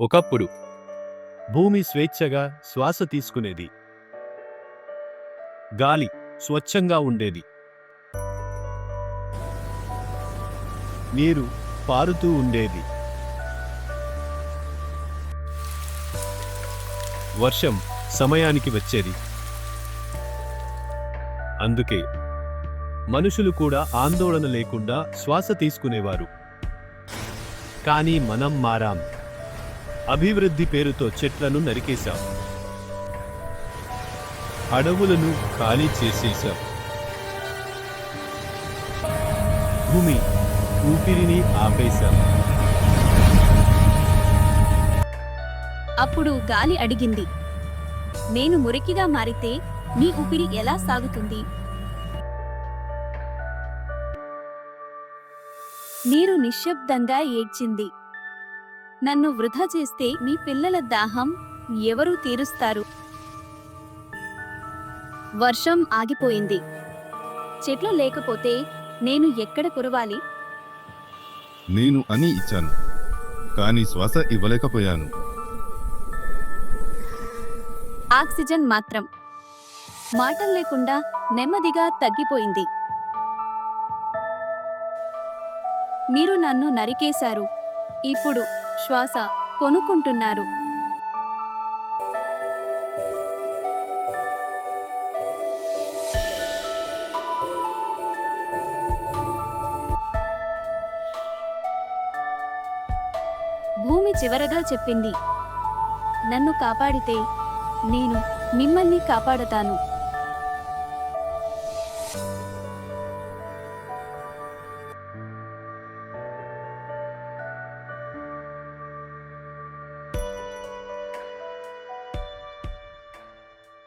ఒకప్పుడు భూమి స్వేచ్ఛగా శ్వాస తీసుకునేది. గాలి స్వచ్ఛంగా ఉండేది. నీరు పారుతూ ఉండేది. వర్షం సమయానికి వచ్చేది. అందుకే మనుషులు కూడా ఆందోళన లేకుండా శ్వాస తీసుకునేవారు. కానీ మనం మారాం. అభివృద్ధి పేరుతో చెట్లను నరికేశాం. అడవులను ఖాళీ చేసేశాం. భూమి ఊపిరిని ఆపేశాం. అప్పుడు గాలి అడిగింది. నేను మురికిగా మారితే నీ ఊపిరి ఎలా సాగుతుంది? నీరు నిశ్శబ్దంగా ఏడ్చింది. నన్ను వృధా చేస్తే మీ పిల్లల దాహం ఎవరు తీరుస్తారు? వర్షం ఆగిపోయింది. చెట్లు లేకపోతే నేను ఎక్కడ కురవాలి? నేను అని ఇచ్చాను. కానీ శ్వాస ఇవ్వలేకపోయాను. ఆక్సిజన్ మాత్రం. మాటలు లేకుండా నెమ్మదిగా తగ్గిపోయింది. మీరు నన్ను నరికేశారు. ఇప్పుడు శ్వాస కొనుక్కుంటున్నారు. భూమి చివరగా చెప్పింది నన్ను కాపాడితే నేను మిమ్మల్ని కాపాడతాను.